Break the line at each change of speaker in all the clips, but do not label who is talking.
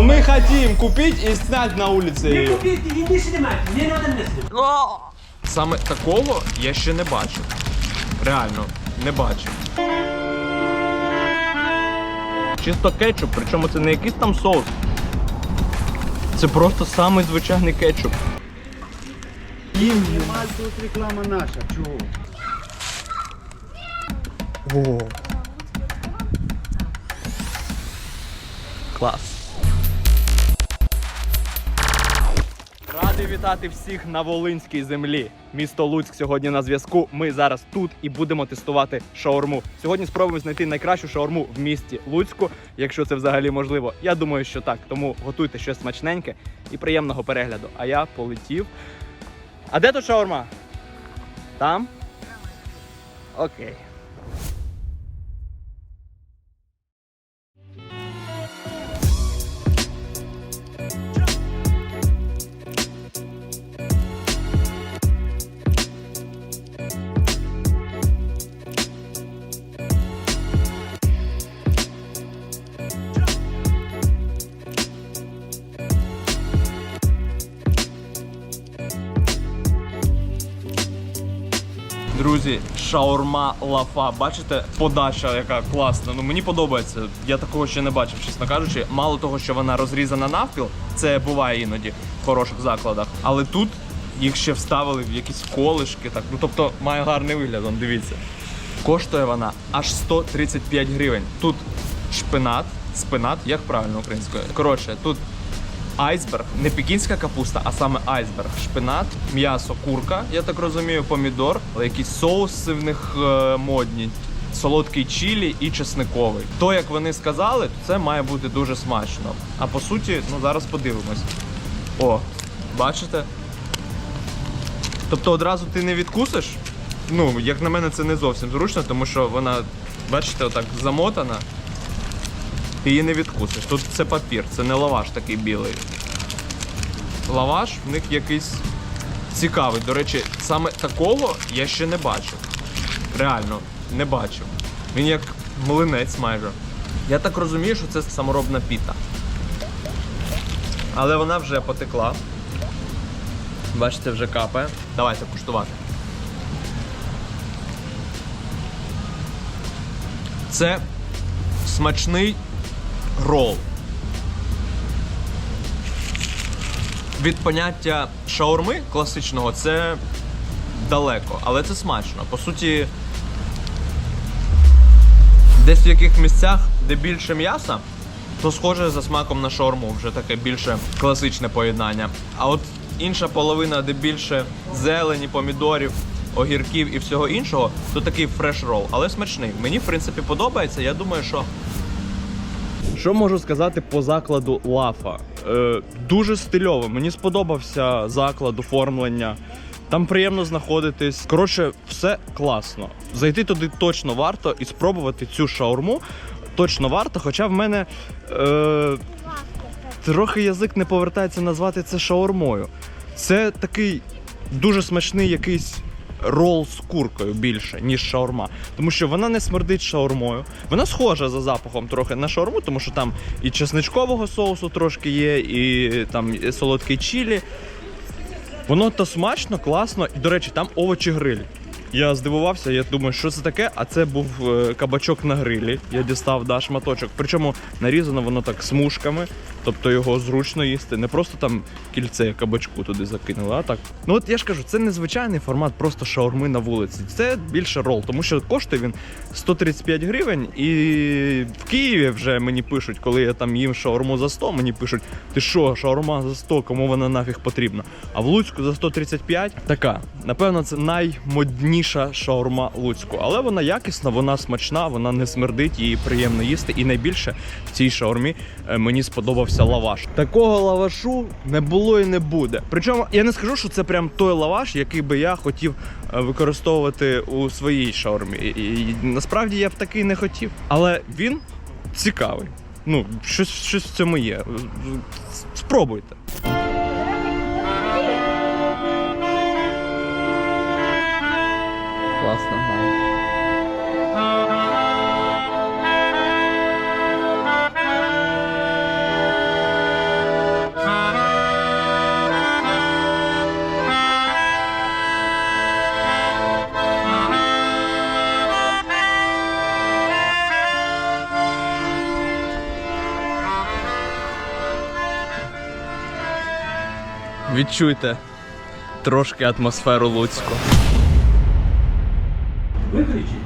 Ну мы хотим купить и снять на улице
Не
ее.
купіть, і не знімайте, не треба.
Саме такого я ще не бачив. Реально, не бачив. Чисто кетчуп, причому це не якийсь там соус. Це просто самий звичайний кетчуп.
Тут реклама наша, чого?
Клас. Радий вітати всіх на Волинській землі. Місто Луцьк сьогодні на зв'язку. Ми зараз тут і будемо тестувати шаурму. Сьогодні спробуємо знайти найкращу шаурму в місті Луцьку, якщо це взагалі можливо. Я думаю, що так. Тому готуйте щось смачненьке і приємного перегляду. А я полетів. А де тут шаурма? Там? Окей. Шаурма лафа. Бачите, подача, яка класна. Ну мені подобається. Я такого ще не бачив, чесно кажучи. Мало того, що вона розрізана навпіл, це буває іноді в хороших закладах. Але тут їх ще вставили в якісь колишки. Так, ну тобто має гарний вигляд. Он, дивіться. Коштує вона аж 135 гривень. Тут шпинат, спинат, як правильно українською. Коротше, тут айсберг, не пекінська капуста, а саме айсберг. Шпинат, м'ясо, курка, я так розумію, помідор, але якісь соуси в них е, модні. Солодкий чілі і чесниковий. То, як вони сказали, це має бути дуже смачно. А по суті, ну зараз подивимось. О, бачите? Тобто одразу ти не відкусиш. Ну, як на мене, це не зовсім зручно, тому що вона, бачите, отак замотана. Ти її не відкусиш. Тут це папір, це не лаваш такий білий. Лаваш в них якийсь цікавий. До речі, саме такого я ще не бачив. Реально, не бачив. Він як млинець майже. Я так розумію, що це саморобна піта. Але вона вже потекла. Бачите, вже капає. Давайте куштувати. Це смачний рол. Від поняття шаурми класичного це далеко, але це смачно. По суті, десь в яких місцях, де більше м'яса, то схоже за смаком на шаурму, вже таке більше класичне поєднання. А от інша половина, де більше зелені, помідорів, огірків і всього іншого, то такий фреш рол, але смачний. Мені, в принципі, подобається. Я думаю, що що можу сказати по закладу Лафа? Е, дуже стильово. Мені сподобався заклад оформлення. Там приємно знаходитись. Коротше, все класно. Зайти туди точно варто і спробувати цю шаурму точно варто. Хоча в мене е, трохи язик не повертається назвати це шаурмою. Це такий дуже смачний якийсь рол з куркою більше, ніж шаурма. Тому що вона не смердить шаурмою. Вона схожа за запахом трохи на шаурму, тому що там і чесничкового соусу трошки є, і там солодкий чілі. Воно то смачно, класно, і, до речі, там овочі гриль. Я здивувався, я думаю, що це таке, а це був е, кабачок на грилі. Я дістав да, шматочок. Причому нарізано воно так смужками, тобто його зручно їсти. Не просто там кільце кабачку туди закинули, а так. Ну от я ж кажу, це незвичайний формат просто шаурми на вулиці. Це більше рол, тому що коштує він 135 гривень. І в Києві вже мені пишуть, коли я там їм шаурму за 100, мені пишуть, ти що, шаурма за 100, кому вона нафіг потрібна? А в Луцьку за 135 така. Напевно, це наймодніша шаурма Луцьку. Але вона якісна, вона смачна, вона не смердить, її приємно їсти. І найбільше в цій шаурмі е, мені сподобався лаваш. Такого лавашу не було і не буде. Причому я не скажу, що це прям той лаваш, який би я хотів е, використовувати у своїй шаурмі. І, і, і насправді я б такий не хотів. Але він цікавий. Ну, щось, щось в цьому є. Спробуйте. Класно,
Відчуйте трошки атмосферу Луцьку.
Выключи.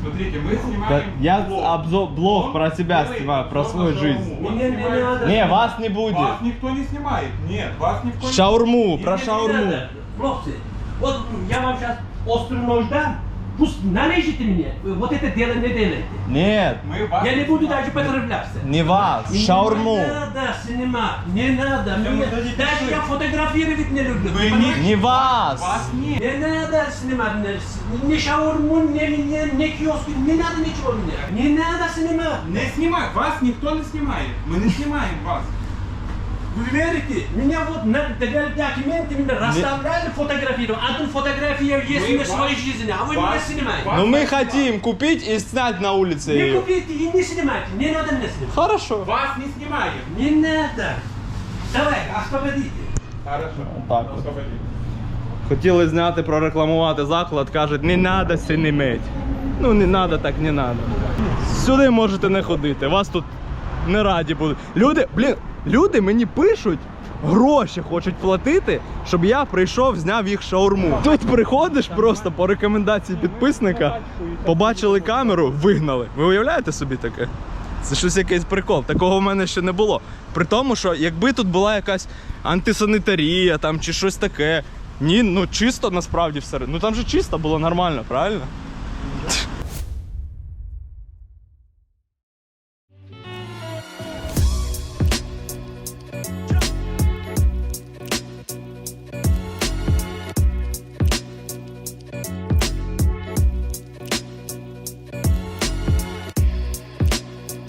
Смотрите, мы снимаем Я обзор, блог про себя снимаю, про свою жизнь.
Мне не надо.
Не, вас не будет.
Вас никто не снимает. Нет, вас никто не
Шаурму, про
не
шаурму.
Хлопцы, вот я вам сейчас острый нож дам. Пусть нарежете мне. Вот это дело не делайте.
Нет,
Мы вас
Я не буду даже
снимаем.
поздравляться.
не вас, шаурму.
Не надо снимать, не надо. Мне- даже я фотографировать не люблю.
Вы
Ты понимаешь?
Не вас.
Вас нет.
Не надо снимать ни, ни шаурму, ни меня, ни киоск, не надо ничего мне. Не надо снимать.
Не снимать. Вас никто не снимает. Мы не снимаем вас.
Вы верите? Меня вот на для документы меня расставляли фотографировать. Одну фотографию есть
Вы
на своей
вас-
жизни, а вы
вас-
меня снимаете.
вас-
Но мы хотим купить и снять на улице
Не
ее.
купите и не снимайте. Не надо мне снимать.
Хорошо.
Вас не снимаем.
Не надо. Давай, освободите.
Хорошо.
Так от.
Освободите.
Хотіли зняти, прорекламувати заклад, кажуть, не треба синімить. Ну не треба, так не треба. Сюди можете не ходити, вас тут не раді будуть. Люди, блін, люди мені пишуть, гроші хочуть платити, щоб я прийшов, зняв їх шаурму. Тут приходиш просто по рекомендації підписника, побачили камеру, вигнали. Ви уявляєте собі таке? Це щось якийсь прикол. Такого в мене ще не було. При тому, що якби тут була якась антисанітарія там чи щось таке. Ні, ну чисто насправді все. Ну там же чисто було нормально, правильно?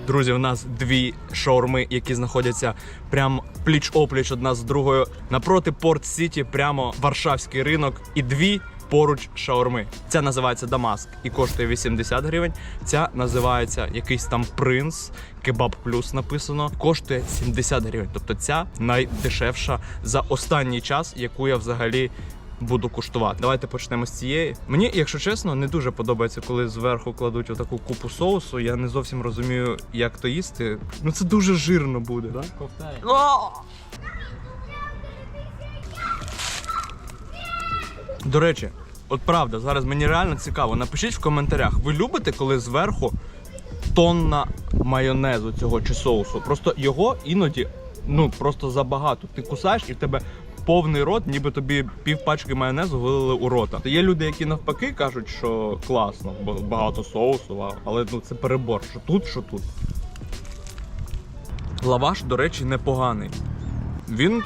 Друзі, у нас дві шаурми, які знаходяться прямо пліч-опліч одна з другою напроти Порт Сіті, прямо Варшавський ринок, і дві поруч шаурми. Ця називається Дамаск і коштує 80 гривень. Ця називається якийсь там принц, кебаб плюс написано, коштує 70 гривень. Тобто ця найдешевша за останній час, яку я взагалі буду куштувати. Давайте почнемо з цієї. Мені, якщо чесно, не дуже подобається, коли зверху кладуть отаку купу соусу. Я не зовсім розумію, як то їсти. Ну це дуже жирно буде. Так? До речі, от правда, зараз мені реально цікаво. Напишіть в коментарях, ви любите, коли зверху тонна майонезу цього чи соусу. Просто його іноді ну просто забагато. Ти кусаєш і в тебе повний рот, ніби тобі пів пачки майонезу вилили у рота. Є люди, які навпаки кажуть, що класно, бо багато соусу, але ну це перебор. Що тут, що тут. Лаваш, до речі, непоганий. Він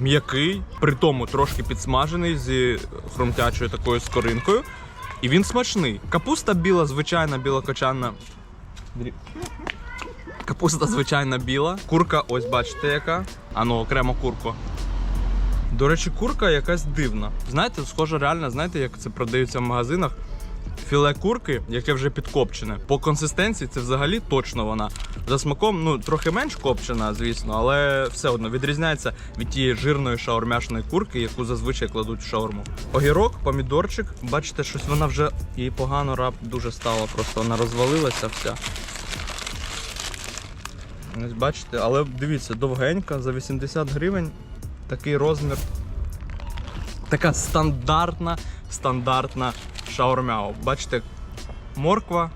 м'який, при тому трошки підсмажений зі хрумтячою такою скоринкою. І він смачний. Капуста біла, звичайна білокочанна. Капуста звичайна біла. Курка, ось бачите, яка. А ну, окремо курку. До речі, курка якась дивна. Знаєте, схоже, реально, знаєте, як це продаються в магазинах. Філе курки, яке вже підкопчене. По консистенції це взагалі точно вона. За смаком, ну, трохи менш копчена, звісно, але все одно відрізняється від тієї жирної шаурмяшної курки, яку зазвичай кладуть в шаурму. Огірок, помідорчик. Бачите, щось вона вже їй погано раб дуже стало, просто вона розвалилася вся. Бачите, але дивіться, довгенька, за 80 гривень такий розмір. Така стандартна, стандартна шаурмя. Бачите, морква,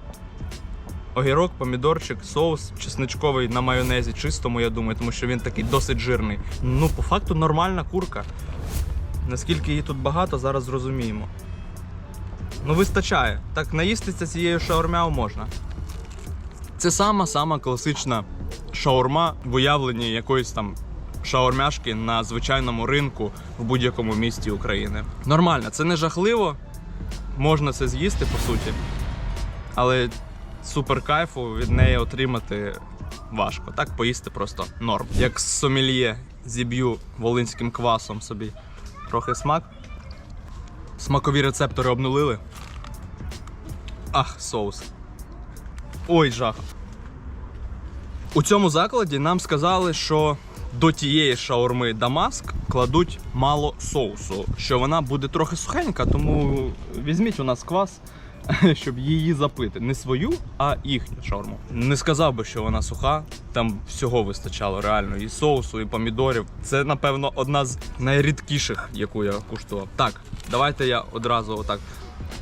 огірок, помідорчик, соус чесничковий на майонезі, чистому, я думаю, тому що він такий досить жирний. Ну, по факту нормальна курка. Наскільки її тут багато, зараз зрозуміємо. Ну, вистачає. Так наїстися цією шаурмяу можна. Це сама сама класична шаурма в уявленні якоїсь там шаурмяшки на звичайному ринку в будь-якому місті України. Нормально, це не жахливо. Можна це з'їсти по суті. Але супер кайфу від неї отримати важко. Так поїсти просто норм. Як з сомельє зіб'ю волинським квасом собі трохи смак. Смакові рецептори обнулили. Ах, соус. Ой, жах. У цьому закладі нам сказали, що до тієї шаурми Дамаск кладуть мало соусу, що вона буде трохи сухенька, тому візьміть у нас квас, щоб її запити. Не свою, а їхню шаурму. Не сказав би, що вона суха. Там всього вистачало реально. І соусу, і помідорів. Це, напевно, одна з найрідкіших, яку я куштував. Так, давайте я одразу отак.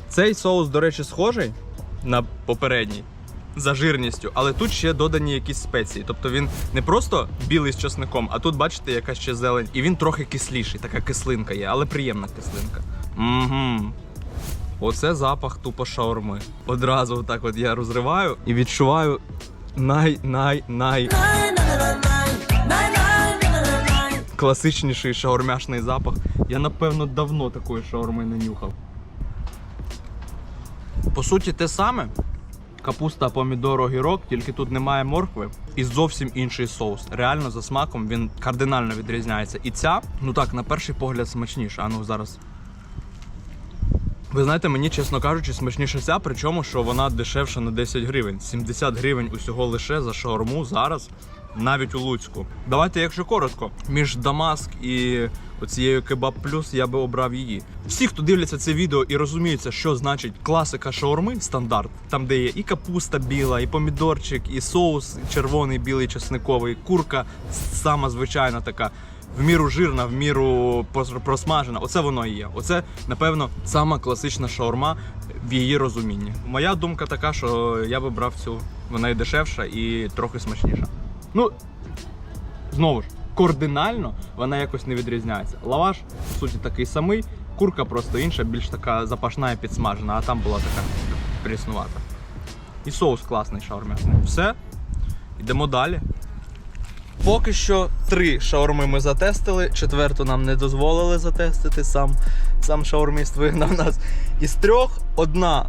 Цей соус, до речі, схожий на попередній. За жирністю, але тут ще додані якісь спеції. Тобто він не просто білий з чесником, а тут, бачите, яка ще зелень. І він трохи кисліший, така кислинка є, але приємна кислинка. Угу. Оце запах тупо шаурми. Одразу так от я розриваю і відчуваю най-най-най класичніший шаурмяшний запах. Я напевно давно такої шаурми не нюхав. По суті, те саме. Капуста, помідор, огірок, тільки тут немає моркви і зовсім інший соус. Реально за смаком він кардинально відрізняється. І ця, ну так, на перший погляд смачніша. А ну зараз. Ви знаєте, мені, чесно кажучи, смачніше ця, причому що вона дешевша на 10 гривень. 70 гривень усього лише за шаурму зараз, навіть у Луцьку. Давайте, якщо коротко, між Дамаск і оцією Кебаб Плюс я би обрав її. Всі, хто дивляться це відео і розуміються, що значить класика шаурми, стандарт, там де є і капуста біла, і помідорчик, і соус червоний, білий, чесниковий, курка сама звичайна така в міру жирна, в міру просмажена. Оце воно і є. Оце, напевно, сама класична шаурма в її розумінні. Моя думка така, що я би брав цю. Вона і дешевша, і трохи смачніша. Ну, знову ж, кардинально вона якось не відрізняється. Лаваш, по суті, такий самий, курка просто інша, більш така запашна і підсмажена, а там була така пріснувата. І соус класний шаурмяшний. Все, йдемо далі. Поки що три шаурми ми затестили, четверту нам не дозволили затестити. Сам, сам шаурміст вигнав нас із трьох. Одна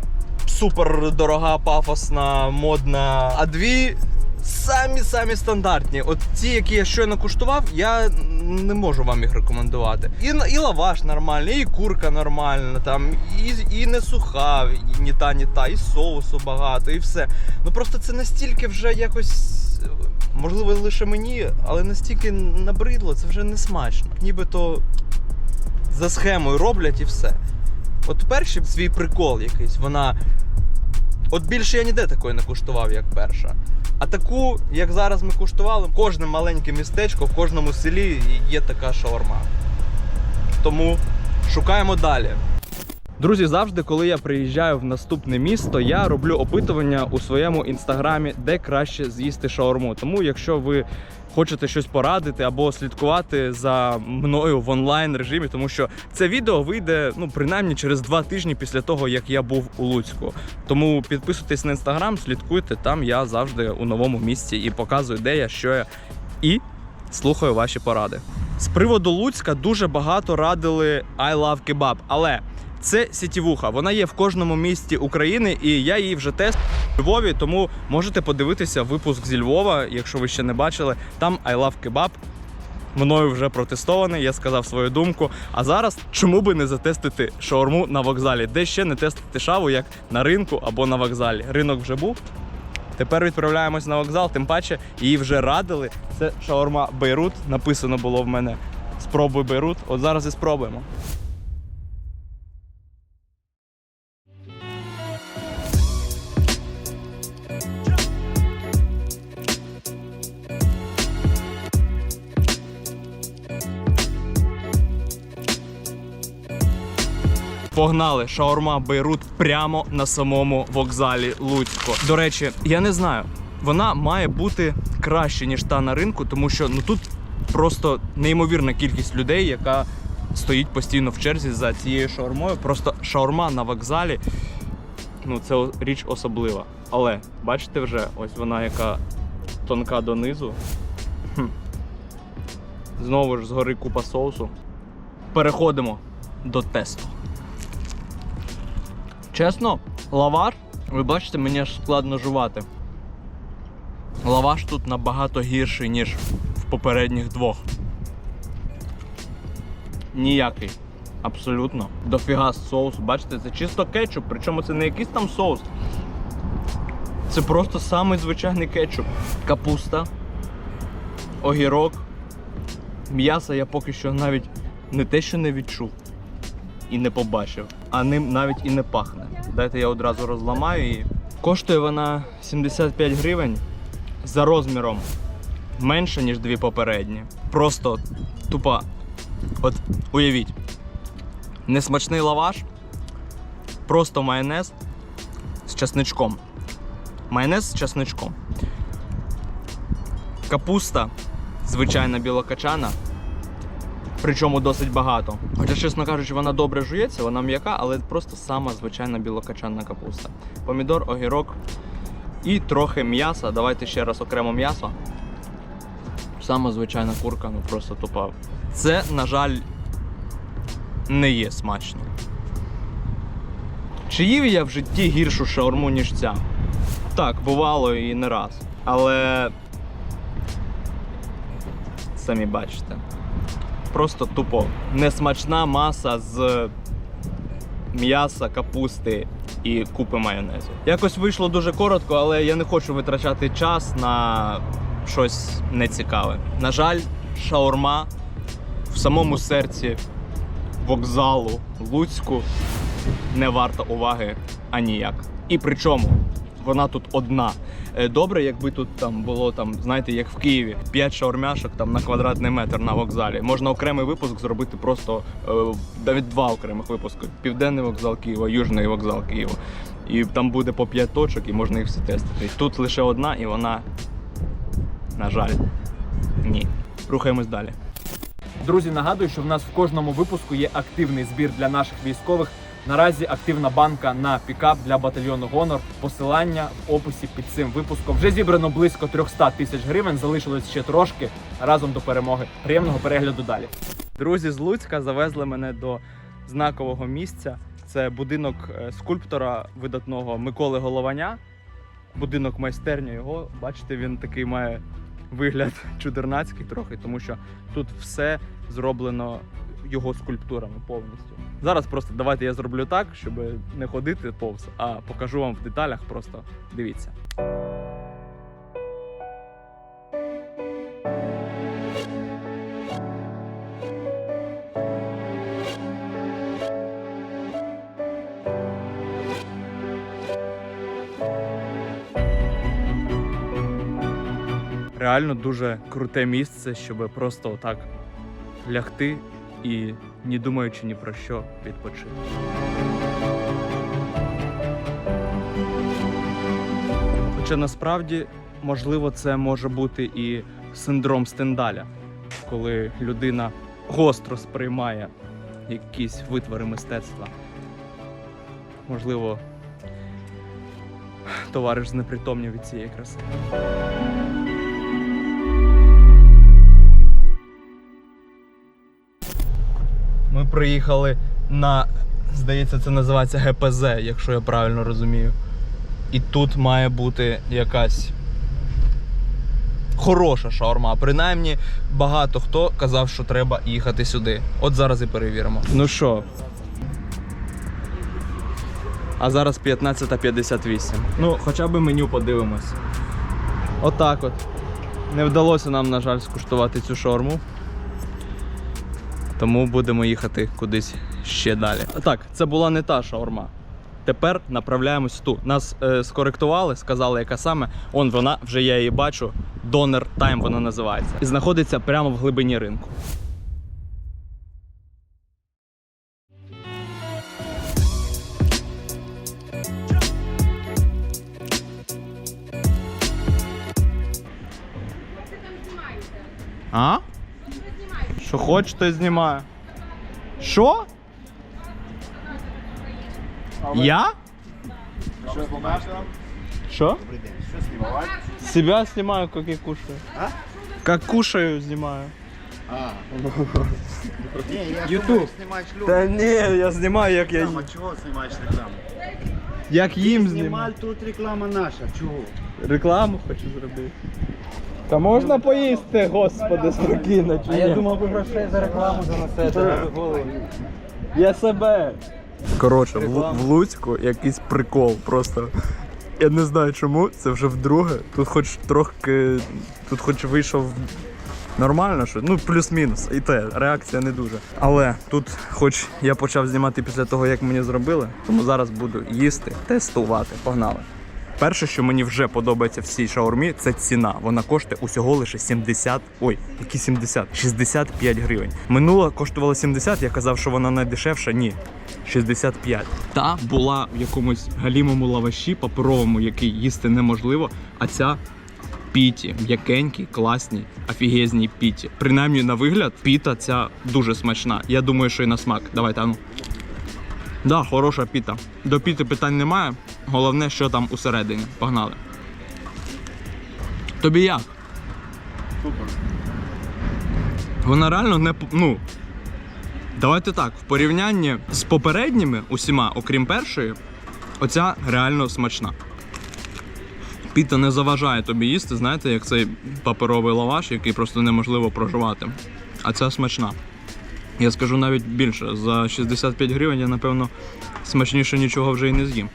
супер дорога, пафосна, модна, а дві самі-самі стандартні. От ті, які я щойно куштував, я не можу вам їх рекомендувати. І, і лаваш нормальний, і курка нормальна, там, і, і не суха, і ні та, ні та, і соусу багато, і все. Ну просто це настільки вже якось. Можливо, лише мені, але настільки набридло, це вже не смачно. Нібито за схемою роблять і все. От перший свій прикол якийсь, вона. От більше я ніде такої не куштував, як перша. А таку, як зараз ми куштували, кожне маленьке містечко, в кожному селі є така шаурма. Тому шукаємо далі. Друзі, завжди, коли я приїжджаю в наступне місто, я роблю опитування у своєму інстаграмі, де краще з'їсти шаурму. Тому, якщо ви хочете щось порадити або слідкувати за мною в онлайн режимі, тому що це відео вийде ну принаймні через два тижні після того, як я був у Луцьку. Тому підписуйтесь на інстаграм, слідкуйте там. Я завжди у новому місці і показую, де я, що я і слухаю ваші поради. З приводу Луцька дуже багато радили I love kebab, але це сітівуха. Вона є в кожному місті України, і я її вже тестував у Львові. Тому можете подивитися випуск зі Львова, якщо ви ще не бачили. Там I love kebab. Мною вже протестований, я сказав свою думку. А зараз чому би не затестити шаурму на вокзалі? Де ще не тестити шаву, як на ринку або на вокзалі. Ринок вже був. Тепер відправляємось на вокзал, тим паче її вже радили. Це шаурма Бейрут. Написано було в мене. Спробуй Бейрут. От зараз і спробуємо. Погнали шаурма Бейрут прямо на самому вокзалі Луцько. До речі, я не знаю, вона має бути краще ніж та на ринку, тому що ну тут просто неймовірна кількість людей, яка стоїть постійно в черзі за цією шаурмою. Просто шаурма на вокзалі. Ну, це річ особлива. Але бачите вже, ось вона яка тонка донизу. Хм. Знову ж згори купа соусу. Переходимо до тесту. Чесно, лаваш, ви бачите, мені аж складно жувати. Лаваш тут набагато гірший, ніж в попередніх двох. Ніякий. Абсолютно. Дофіга соус. Бачите, це чисто кетчуп, причому це не якийсь там соус. Це просто самий звичайний кетчуп. Капуста, огірок. М'яса я поки що навіть не те, що не відчув. І не побачив, а ним навіть і не пахне. Дайте я одразу розламаю її. Коштує вона 75 гривень за розміром менше, ніж дві попередні. Просто тупа. От уявіть, несмачний лаваш, просто майонез з часничком. Майонез з часничком. Капуста, звичайна білокачана, причому досить багато. Хоча, чесно кажучи, вона добре жується, вона м'яка, але просто сама звичайна білокачанна капуста. Помідор, огірок і трохи м'яса. Давайте ще раз окремо м'ясо. Сама звичайна курка, ну просто тупа. Це, на жаль, не є смачно. Чи їв я в житті гіршу шаурму, ніж ця? Так, бувало і не раз. Але самі бачите. Просто тупо несмачна маса з м'яса, капусти і купи майонезу. Якось вийшло дуже коротко, але я не хочу витрачати час на щось нецікаве. На жаль, шаурма в самому серці вокзалу Луцьку не варта уваги аніяк. І причому вона тут одна. Е, Добре, якби тут там було там, знаєте, як в Києві, 5 шаурмяшок там на квадратний метр на вокзалі. Можна окремий випуск зробити просто е, навіть два окремих випуски: Південний вокзал Києва, Южний вокзал Києва. І там буде по 5 точок, і можна їх всі тестити. Тут лише одна, і вона, на жаль, ні. Рухаємось далі.
Друзі, нагадую, що в нас в кожному випуску є активний збір для наших військових. Наразі активна банка на пікап для батальйону Гонор. Посилання в описі під цим випуском. Вже зібрано близько 300 тисяч гривень. Залишилось ще трошки разом до перемоги. Приємного перегляду далі.
Друзі з Луцька завезли мене до знакового місця. Це будинок е, скульптора видатного Миколи Голованя. Будинок майстерня його. Бачите, він такий має вигляд чудернацький трохи, тому що тут все зроблено його скульптурами повністю. Зараз просто давайте я зроблю так, щоб не ходити повз, а покажу вам в деталях. Просто дивіться. Реально дуже круте місце, щоб просто отак лягти і не думаючи ні про що відпочити. Хоча насправді, можливо, це може бути і синдром Стендаля, коли людина гостро сприймає якісь витвори мистецтва. Можливо, товариш знепритомнів від цієї краси. Приїхали на, здається, це називається ГПЗ, якщо я правильно розумію. І тут має бути якась хороша шаурма. Принаймні, багато хто казав, що треба їхати сюди. От зараз і перевіримо. Ну що? А зараз 15.58. Ну, хоча б меню подивимось. Отак от. Не вдалося нам, на жаль, скуштувати цю шаурму. Тому будемо їхати кудись ще далі. Так, це була не та шаурма. Тепер направляємось ту. Нас е, скоректували, сказали, яка саме. Он вона, вже я її бачу. Донор Тайм вона називається. І знаходиться прямо в глибині ринку. А? Що хоч, то й знімаю. Що? Я? Что? Себя снимаю, как я кушаю.
А?
Как кушаю, снимаю.
А. Не, я
Ютуб.
думаю, знімаєш люди.
Та ні, я знімаю, як я
Реклама,
їм.
чого знімаєш рекламу?
Як їм знімаю.
тут реклама наша, чого?
Рекламу хочу зробити. Та можна поїсти, господи, спокійно. Чи а я думав, ви грошей за рекламу занесете голову. Я себе. Коротше, в, в Луцьку якийсь прикол просто. Я не знаю чому, це вже вдруге. Тут хоч трохи. Тут хоч вийшов Нормально, що ну плюс-мінус. І те, реакція не дуже. Але тут, хоч я почав знімати після того, як мені зробили, тому зараз буду їсти, тестувати. Погнали. Перше, що мені вже подобається в цій шаурмі, це ціна. Вона коштує усього лише 70, ой, які 70, 65 гривень. Минула коштувала 70, я казав, що вона найдешевша. Ні, 65. Та була в якомусь галімому лаваші паперовому, який їсти неможливо, а ця піті, м'якенькі, класні, офігезні піті. Принаймні на вигляд, піта ця дуже смачна. Я думаю, що і на смак. Давайте, ану. Да, хороша піта. До піти питань немає. Головне, що там усередині. Погнали. Тобі як?
Супер.
Вона реально не ну. Давайте так, в порівнянні з попередніми усіма, окрім першої, оця реально смачна. Піта не заважає тобі їсти, знаєте, як цей паперовий лаваш, який просто неможливо проживати. А ця смачна. Я скажу навіть більше, за 65 гривень я, напевно, смачніше нічого вже і не з'їм.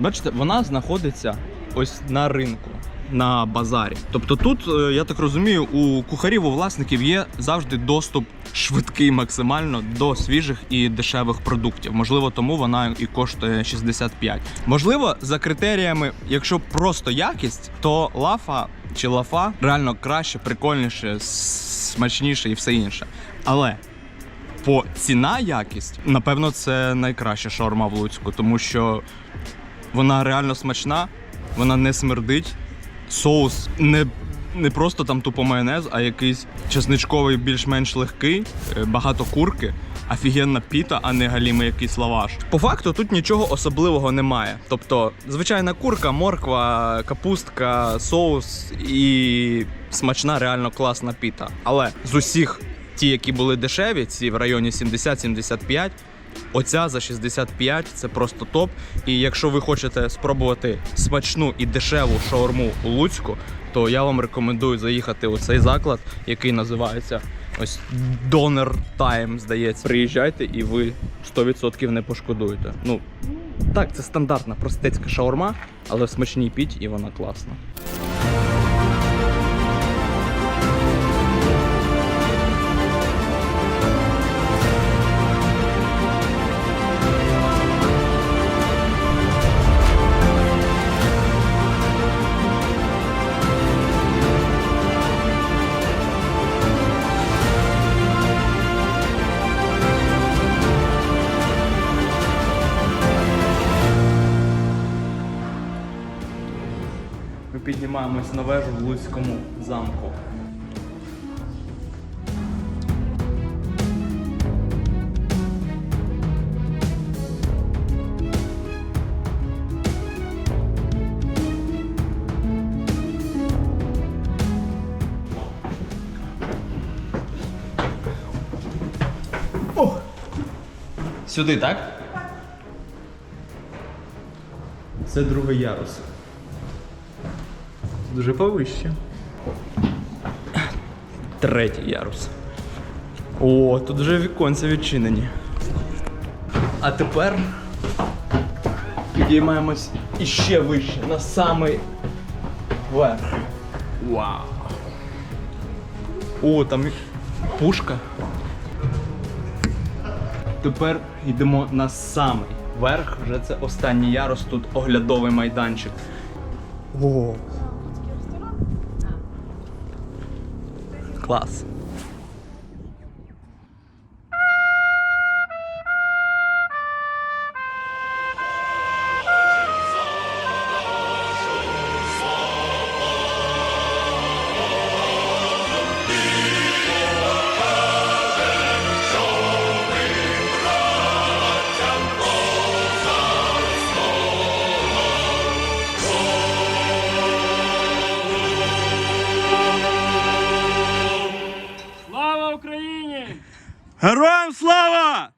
Бачите, вона знаходиться ось на ринку, на базарі. Тобто тут, е, я так розумію, у кухарів, у власників є завжди доступ швидкий максимально до свіжих і дешевих продуктів. Можливо, тому вона і коштує 65. Можливо, за критеріями, якщо просто якість, то лафа чи лафа реально краще, прикольніше, смачніше і все інше. Але по ціна якість, напевно, це найкраща шаурма в Луцьку, тому що вона реально смачна, вона не смердить. Соус не, не просто там тупо майонез, а якийсь чесничковий, більш-менш легкий, е, багато курки, офігенна піта, а не галімий якийсь лаваш. По факту тут нічого особливого немає. Тобто, звичайна курка, морква, капустка, соус і смачна, реально класна піта. Але з усіх ті, які були дешеві, ці в районі 70-75, Оця за 65 це просто топ. І якщо ви хочете спробувати смачну і дешеву шаурму у Луцьку, то я вам рекомендую заїхати у цей заклад, який називається ось Donor Time, здається. Приїжджайте і ви 100% не пошкодуєте. Ну так, це стандартна простецька шаурма, але в смачній піть і вона класна. Піднімаємось на вежу в Луцькому замку. О! Сюди, так? Це другий ярус. Дуже повище. Третій ярус. О, тут вже віконці відчинені. А тепер підіймаємось іще вище, на самий верх. Вау. О, там пушка. Тепер йдемо на самий верх, вже це останній ярус, тут оглядовий майданчик. О. Клас. Героям слава!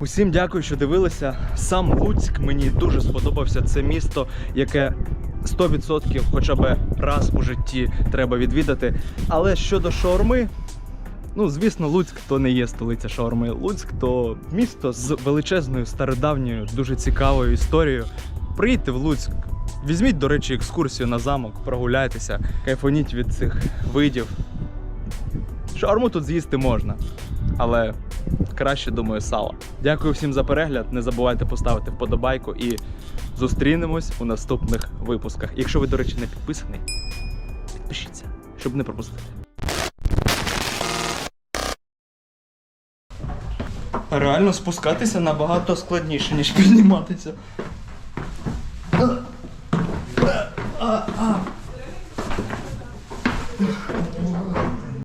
Усім дякую, що дивилися. Сам Луцьк мені дуже сподобався. Це місто, яке 100% хоча б раз у житті треба відвідати. Але щодо шаурми, ну звісно, Луцьк то не є столиця шаурми. Луцьк то місто з величезною стародавньою, дуже цікавою історією. Приїдьте в Луцьк, Візьміть, до речі, екскурсію на замок, прогуляйтеся, кайфаніть від цих видів. Шаурму тут з'їсти можна, але краще, думаю, сало. Дякую всім за перегляд. Не забувайте поставити вподобайку і зустрінемось у наступних випусках. Якщо ви, до речі, не підписаний, підпишіться, щоб не пропустити. Реально спускатися набагато складніше, ніж підніматися.